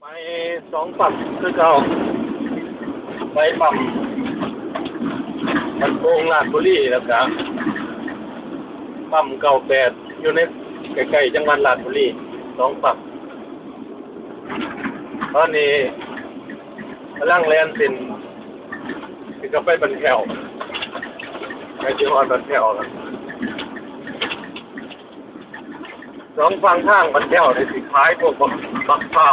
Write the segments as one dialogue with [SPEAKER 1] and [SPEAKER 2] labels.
[SPEAKER 1] ไปสองฝั่งคือเก่าไปปั๊มมันโป่งลาดบุรีแล้วก็ปั๊มเก่าแปดอยู่ในใกล้ๆจังหวัดลาดบุรีสองฝั่งตอนนี้กำลังแลนสินที่ก็ไปบันแถวไปที่ฮอดบันแถวแล้วสองฝั่งทางบันแถวในสิขายพวกบักบักข้า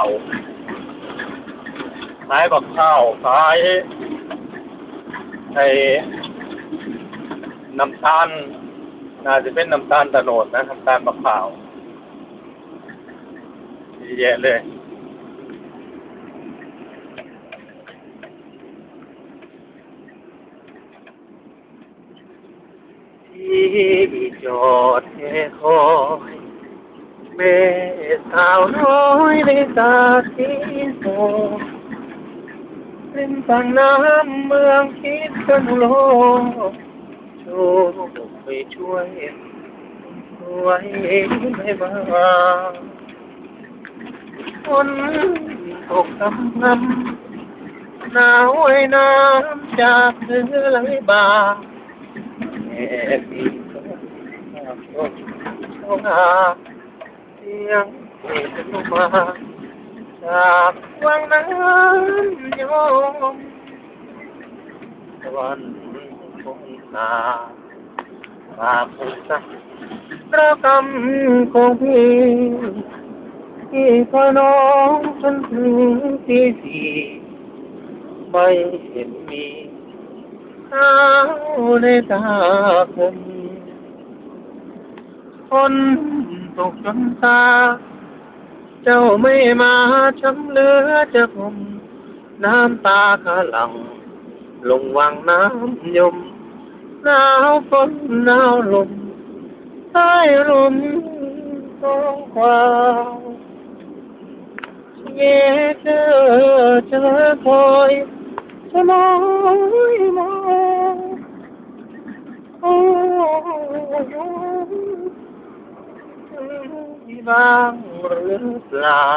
[SPEAKER 1] วขายบักข้าวขายไอ้น้ำตาลน่าจะเป็นน้ำตาลตะโนดนะน้ำตาลบักข้าวเยอะแยะเลยที่จอดแค่คอยแม่สาวน้อยในตาที่โต เป็นฝั่งน้ำเมืองคิดกันโลกโชคไปช่วยไว้ไม่มาคนตกกำน้ำหนาวไอ้น้ำจากเรือไหลบ่าแอบมีคนเข้ามาเสียงเพลงลงมา จากวังน้ำยมวันคงนาฝากผู้สักระกำของพี่ที่คอน้องจนถึงที่สี่ไม่เห็นมีเท้าในตาผมคนตกจนตา เจ้าไม่มาช้ำเหลือจะผม น้ำตาขะหลัง ลงวังน้ำยม หนาวฝนหนาวลมใต้ลมท้องควาวเย่เจอเจอคอยจะมอยมองโอ้ บ้างหรือเปล่า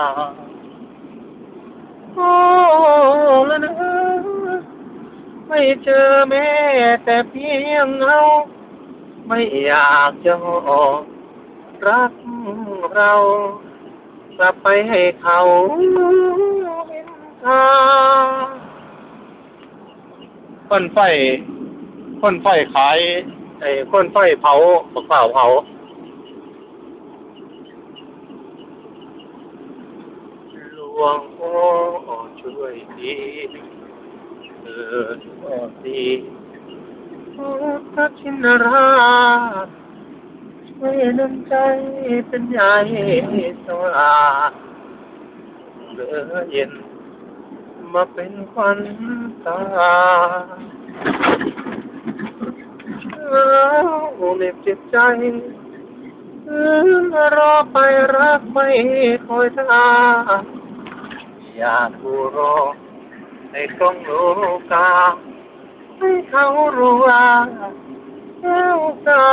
[SPEAKER 1] โอ้ละนะไม่เจอแม่แต่เพียงเราไม่อยากจะออกรักเรากลับไปให้เขาเห็นทาคนไฟคนไฟขายไอ้คนไฟเผาบักเผาเผาหล วงพ่อช่วยดีเออช่วยดีพระชินราชช่วยน้ำใจเป็นใหญ่สวาเหลือเย็น มาเป็นควันตาเราเน็บเจ็บใจรอไปรักไม่คอยท่า อยากดูรอในกล้องโลกาให้เขารู้ว่าแก้วตา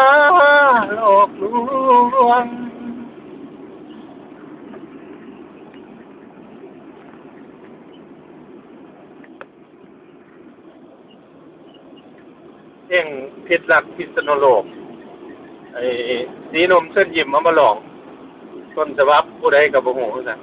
[SPEAKER 1] หลอกลวงเพลงพิษรักพิษณุโลกไอ้สีนมเส้นยิ้มเอามาหลองต้นฉบับผู้ใดกับบ่ฮู้คือกัน